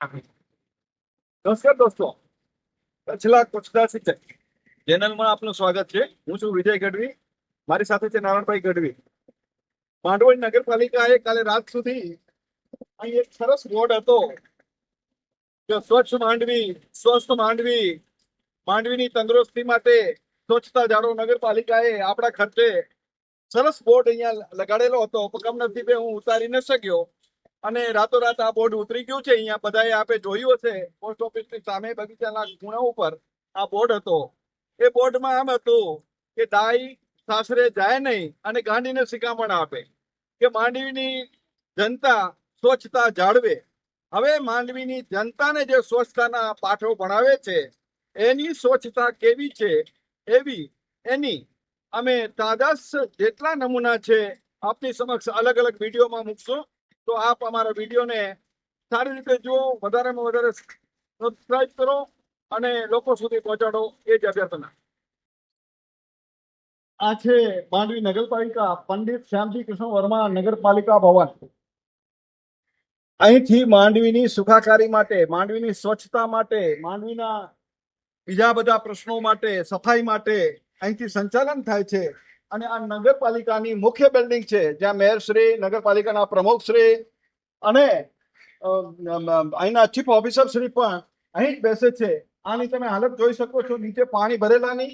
નમસ્કાર દોસ્તો. કચ્છલા કચ્છદા સિંચાઈ ચેનલમાં આપનું સ્વાગત છે. હું છું વિજય ગઢવી. મારી સાથે છે નારાયણભાઈ ગઢવી. માંડવણી નગરપાલિકાએ કાલે રાત સુધી અહીં એક સરસ વોર્ડ હતો. કે સ્વચ્છ માંડવી, સ્વસ્થ માંડવી, માંડવીની તંદુરસ્તી માટે સ્વચ્છતા જાળવો નગરપાલિકાએ આપણા ખર્ચે સરસ બોર્ડ અહીંયા લગાડેલો હતો. પણ કમનસીબે હું ઉતારી ન શક્યો. અને રાતોરાત આ બોર્ડ ઉતરી ગયું છે. અહીંયા બધાએ આપે જોયું હશે. પોસ્ટ ઓફિસની સામે બગીચાના ખૂણા ઉપર આ બોર્ડ હતો. એ બોર્ડમાં એમ હતું કે દાઈ સાસરે જાય નહીં અને ગાંધીને શિખામણ આપે કે માંડવીની જનતા સ્વચ્છતા જાળવે. હવે માંડવીની જનતાને જે સ્વચ્છતાના પાઠો ભણાવે છે, એની સ્વચ્છતા કેવી છે? એવી, એની અમે તાજા જેટલા નમૂના છે, આપની સમક્ષ અલગ અલગ વિડીયોમાં મૂકશું. તો આપ અમારા વિડીયોને સારી રીતે જુઓ, વધારેમાં વધારે સબસ્ક્રાઈબ કરો અને લોકો સુધી પહોંચાડો એ જ અભ્યર્થના. આ છે માંડવી નગરપાલિકા પંડિત શ્યામજી કૃષ્ણ વર્મા નગરપાલિકા ભવન. અહીંથી માંડવીની સુખાકારી માટે, માંડવીની સ્વચ્છતા માટે, માંડવીના બીજા બધા પ્રશ્નો માટે, સફાઈ માટે અહીંથી સંચાલન થાય છે. અને આ નગરપાલિકાની મુખ્ય બિલ્ડિંગ છે, જ્યાં મેયરશ્રી નગરપાલિકાના પ્રમુખશ્રી અને અહીંના ચીફ ઓફિસર શ્રી પણ અહીં જ બેસે છે. આની તમે હાલત જોઈ શકો છો, નીચે પાણી ભરેલાની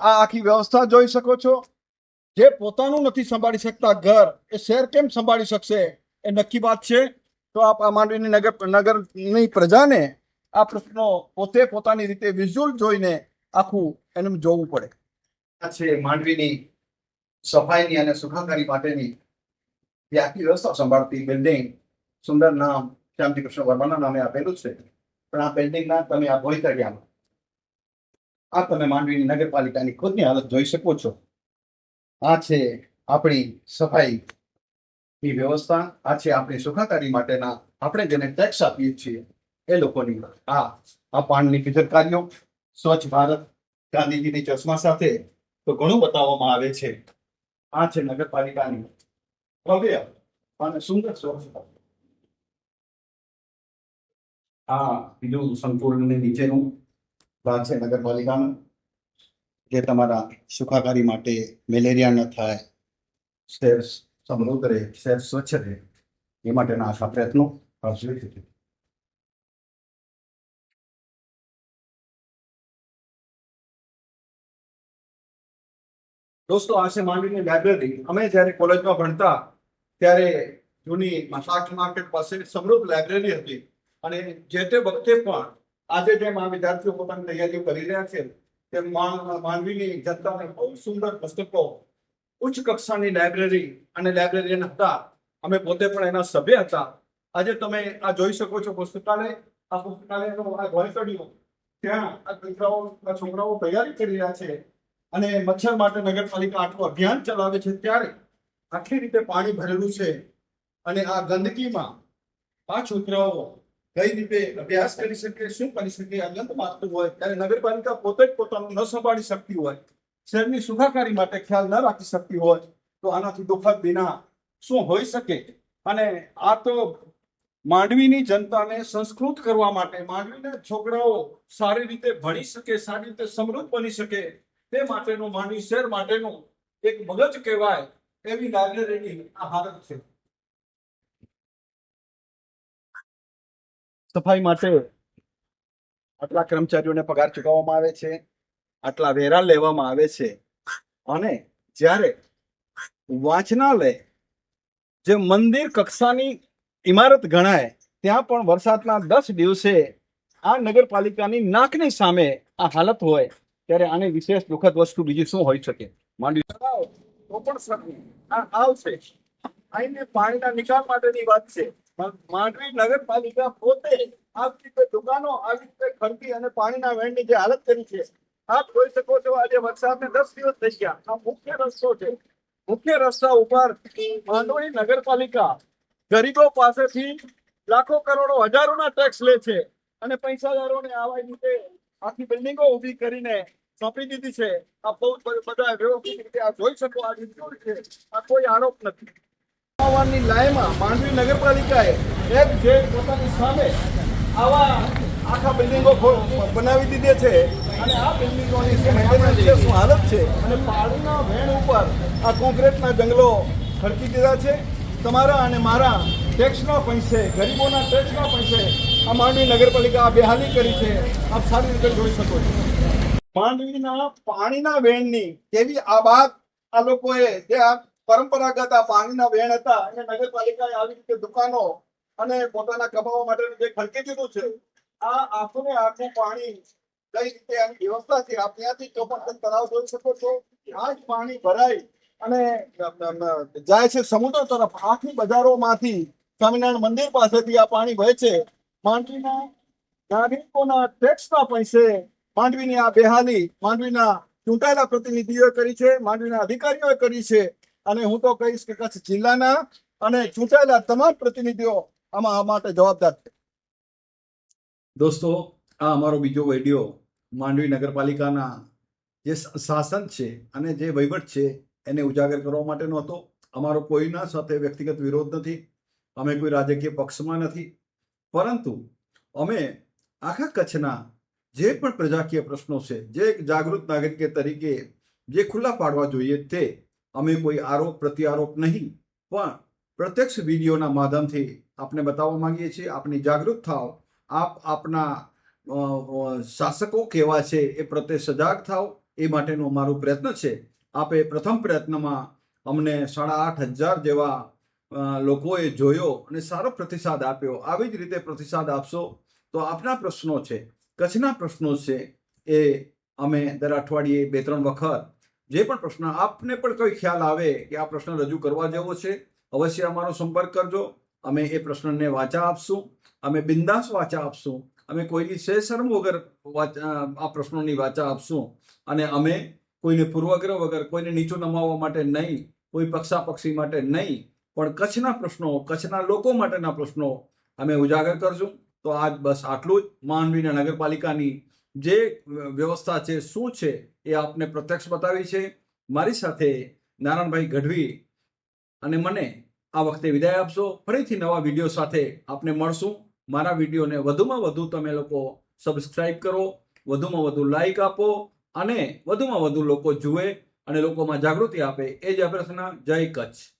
આ આખી વ્યવસ્થા જોઈ શકો છો. જે પોતાનું નથી સંભાળી શકતા ઘર, એ શહેર કેમ સંભાળી શકશે? એ નક્કી વાત છે. તો આપ આ માંડવીની નગર, નગરની પ્રજાને આ પ્રશ્નો પોતે પોતાની રીતે વિઝ્યુઅલ જોઈને આખું એનું જોવું પડે. છે માંડવીની સફાઈની અને સુખાકારી માટેની જે વ્યવસ્થા સંભાળતી બિલ્ડિંગ સુંદર નામ શ્યામજી કૃષ્ણ વર્માના નામે આપેલું છે. પણ આ બિલ્ડિંગના તમે આ ભોયતળિયામાં આ તમે માંડવીની નગરપાલિકાની ખુદની હાલત જોઈ શકો છો. આ છે આપણી સફાઈ ની વ્યવસ્થા, આ છે આપણી સુખાકારી માટેના, આપણે જેને ટેક્સ આપીએ છીએ, એ લોકોની આ આ પાણીની પિચકારીઓ સ્વચ્છ ભારત ગાંધીજીની ચશ્મા સાથે તો ઘણું બતાવવામાં આવે છે. આ છે નગરપાલિકાની. ભવ્ય અને સુંદર સ્વચ્છતા આ બીજું સંપૂર્ણ નીચેનું ભાગ છે નગરપાલિકાનું, જે તમારા સુખાકારી માટે મેલેરિયા ન થાય શહેર સમૃદ્ધ રહે શહેર સ્વચ્છ રહે, એ માટેના આશા પ્રયત્નો આપશે દોસ્તો, આ છે માંડવીની લાઇબ્રેરી અમે જ્યારે કોલેજમાં ભણતા, ત્યારે જૂની શાક માર્કેટ પાસે સમૃદ્ધ લાઇબ્રેરી હતી. અને જે તે વખતે પણ આજે જેમ આ વિદ્યાર્થીઓ પોતાની તૈયારીઓ કરી રહ્યા છે મા- માંડવીની જનતાને બહુ સુંદર પુસ્તકો ઉચ્ચ કક્ષાની લાઇબ્રેરી અને લાઇબ્રેરિયન હતા. અમે પોતે પણ એના સભ્ય હતા. આજે તમે આ જોઈ શકો છો પુસ્તકાલય. આ પુસ્તકાલયનો આ ભોયતળીઓ ત્યાં આ છોકરાઓ છોકરાઓ તૈયારી કરી રહ્યા છે. અને મચ્છર માટે નગરપાલિકા આટલું અભિયાન ચલાવે છે ત્યારે આખી રીતે પાણી ભરેલું છે અને આ ગંદકીમાં આ છોકરાઓ કઈ રીતે અભ્યાસ કરી શકે, શું કરી શકે ગંદ માગતું હોય, ત્યારે નગરપાલિકા પોતે જ પોતાનું ન સંભાળી શકતી હોય, શહેરની સુખાકારી માટે ખ્યાલ ન રાખી શકતી હોય, તો આનાથી દુઃખદ વિના શું હોઈ શકે? અને આ તો માંડવીની જનતાને સંસ્કૃત કરવા માટે, માંડવીના છોકરાઓ સારી રીતે ભણી શકે, સારી રીતે સમૃદ્ધ બની શકે તે માટેનું માંડવી શેર માટેનું એક મગજ કહેવાય એવી લાઇબ્રેરીની હાલત છે. સફાઈ માટે આટલા કર્મચારીઓને પગાર ચૂકવવામાં આવે છે, આટલા વેરા લેવામાં આવે છે. અને જ્યારે વાંચનાલય જે મંદિર કક્ષાની ઇમારત ગણાય, ત્યાં પણ વરસાદના દસ દિવસે આ નગરપાલિકાની નાકની સામે આ હાલત હોય. ત્યારે આની વિશેષ દુઃખદ વસ્તુ બીજી શું હોઈ શકે? માંડવી. તો પણ આવશે. અહીંની પાણીના નિકાલ માટેની વાત છે. માંડવી નગરપાલિકા પોતે આ રીતે દુકાનો આવી રીતે ખડકી અને પાણીના વેણની જે હાલત કરી છે, આપ જોઈ શકો છો આજે વરસાદને દસ દિવસ થઈ ગયા. આ મુખ્ય રસ્તો છે. મુખ્ય રસ્તા ઉપર માંડવી નગરપાલિકા ગરીબો પાસેથી લાખો કરોડો હજારોના ટેક્સ લે છે અને પૈસાદારોને આવા રીતે આખી બિલ્ડિંગો ઊભી કરીને સોંપી દીધી છે. આ બહુ બધા વ્યવસ્થિત રીતે આ જોઈ શકો આ વિઝ્યુઅલ છે. આ કોઈ આરોપ નથી. આવવાની લાયમાં માંડવી નગરપાલિકાએ એક જે પોતાની સામે આવા આખા બિલ્ડિંગો બનાવી દીધી છે. અને આ બિલ્ડિંગોની શું maintenance છે, શું હાલત છે? અને પાણીના વેણ ઉપર આ કોન્ક્રીટના જંગલો ખડકી દીધા છે. તમારા અને મારા ટેક્સના પૈસે ગરીબોના ટેક્સના પૈસે આ માંડવી નગરપાલિકા બેહાલી કરી છે. આપ સારી રીતે જોઈ શકો છો. માંડવીના પાણીના વેણની આ આબાદ આ લોકોએ જે આ પરંપરાગત આ પાણીના વેણ હતા એને નગરપાલિકાએ આવી રીતે દુકાનો અને પોતાના કમાવા માટેનું જે ખર્ચી દીધું છે, આ આખું ને આખું પાણી કઈ રીતે આની વ્યવસ્થા છે, આપ ત્યાંથી ચોપન તળાવ જોઈ શકો છો. આ જ પાણી ભરાય અને જાય છે સમુદ્ર તરફ. આખી બજારોમાંથી સ્વામિનારાયણ મંદિર પાસેથી આ પાણી વહે છે. માંડવીના નાગરિકોના ટેક્સના પૈસે માંડવીની આ બેહાલી માંડવીના ચૂંટાયેલા પ્રતિનિધિઓએ કરી છે, માંડવીના અધિકારીઓએ કરી છે. અને હું તો કહીશ કે કચ્છ જિલ્લાના અને ચૂંટાયેલા તમામ પ્રતિનિધિઓ આમાં આ માટે જવાબદાર છે. દોસ્તો, આ અમારો બીજો વીડિયો માંડવી નગરપાલિકાના જે શાસન છે અને જે વહીવટ છે એને ઉજાગર કરવા માટેનો હતો. અમારો કોઈના સાથે વ્યક્તિગત વિરોધ નથી. અમે કોઈ રાજકીય પક્ષમાં નથી. પરંતુ અમે આખા કચ્છના જે પણ પ્રજાકીય પ્રશ્નો છે, જે એક જાગૃત નાગરિક તરીકે જે ખુલ્લા પાડવા જોઈએ તે અમે કોઈ આરોપ, પ્રત્યારોપ નહીં, પણ પ્રત્યક્ષ વિડીયોના માધ્યમથી આપને બતાવવા માંગીએ છીએ. આપની જાગૃત થાવ, આપ આપના શાસકો કેવા છે એ પ્રત્યે સજાગ થાવ, એ માટેનો અમારો પ્રયત્ન છે. આપે પ્રથમ પ્રયત્નમાં અમને સાડા આઠ હજાર જેવા લોકોએ જોયો અને સારો પ્રતિસાદ આપ્યો. આવી જ રીતે પ્રતિસાદ આપશો તો આપના પ્રશ્નો છે, કચ્છના પ્રશ્નો છે એ અમે દર અઠવાડિયે બે ત્રણ વખત જે પણ પ્રશ્ન આપને પણ કોઈ ખ્યાલ આવે કે આ પ્રશ્ન રજૂ કરવા જેવો છે, અવશ્ય અમારો સંપર્ક કરજો. અમે એ પ્રશ્નને વાચા આપશું, અમે બિંદાસ વાચા આપશું, અમે કોઈની સે શરમ વગર આ પ્રશ્નોની વાચા આપશું અને અમે કોઈને પૂર્વગ્રહ વગર, કોઈને નીચું નમાવવા માટે નહીં, કોઈ પક્ષાપક્ષી માટે નહીં પણ કચ્છના પ્રશ્નો, કચ્છના લોકો માટેના પ્રશ્નો અમે ઉજાગર કરશું. તો આજ બસ આટલું જ. માંડવીના નગરપાલિકાની જે વ્યવસ્થા છે, શું છે, એ આપને પ્રત્યક્ષ બતાવી છે. મારી સાથે નારાયણભાઈ ગઢવી અને મને આ વખતે વિદાય આપશો. ફરીથી નવા વીડિયો સાથે આપને મળશું. મારા વિડીયોને વધુમાં વધુ તમે લોકો સબસ્ક્રાઇબ કરો, વધુમાં વધુ લાઈક આપો અને વધુમાં વધુ લોકો જુએ અને લોકોમાં જાગૃતિ આપે. એ જ અભ્યર્થના. જય કચ્છ.